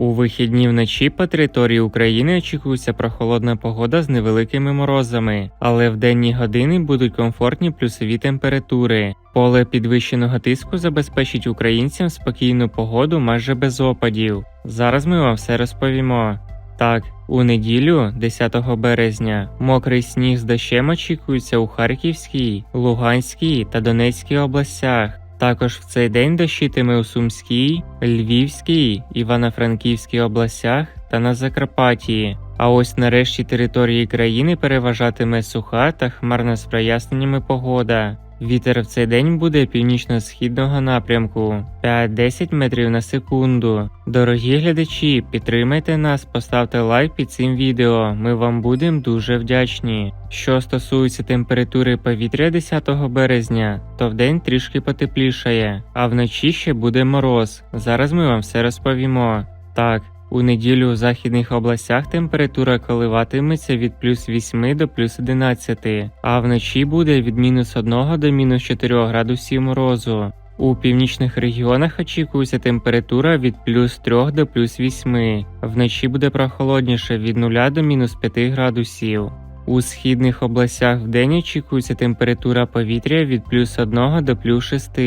У вихідні вночі по території України очікується прохолодна погода з невеликими морозами, але в денні години будуть комфортні плюсові температури. Поле підвищеного тиску забезпечить українцям спокійну погоду майже без опадів. Зараз ми вам все розповімо. Так, у неділю, 10 березня, мокрий сніг з дощем очікується у Харківській, Луганській та Донецькій областях. Також в цей день дощитиме у Сумській, Львівській, Івано-Франківській областях та на Закарпатті. А ось нарешті території країни переважатиме суха та хмарна з проясненнями погода. Вітер в цей день буде північно-східного напрямку 5-10 метрів на секунду. Дорогі глядачі, підтримайте нас, поставте лайк під цим відео. Ми вам будемо дуже вдячні. Що стосується температури повітря 10 березня, то вдень трішки потеплішає, а вночі ще буде мороз. Зараз ми вам все розповімо. Так. У неділю у західних областях температура коливатиметься від плюс 8 до плюс 11, а вночі буде від мінус 1 до мінус 4 градусів морозу. У північних регіонах очікується температура від плюс 3 до плюс 8, вночі буде прохолодніше від 0 до мінус 5 градусів. У східних областях вдень очікується температура повітря від плюс 1 до плюс 6,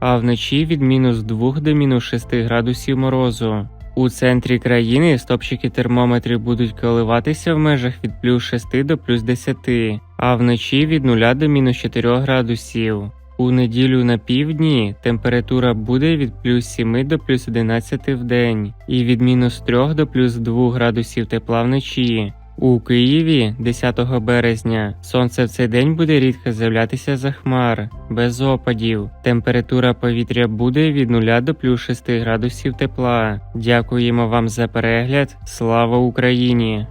а вночі від мінус 2 до мінус 6 градусів морозу. У центрі країни стопчики термометрів будуть коливатися в межах від плюс 6 до плюс 10, а вночі від 0 до мінус 4 градусів. У неділю на півдні температура буде від плюс 7 до плюс 11 в день і від мінус 3 до плюс 2 градусів тепла вночі. У Києві 10 березня сонце в цей день буде рідко з'являтися за хмар, без опадів. Температура повітря буде від 0 до плюс 6 градусів тепла. Дякуємо вам за перегляд. Слава Україні!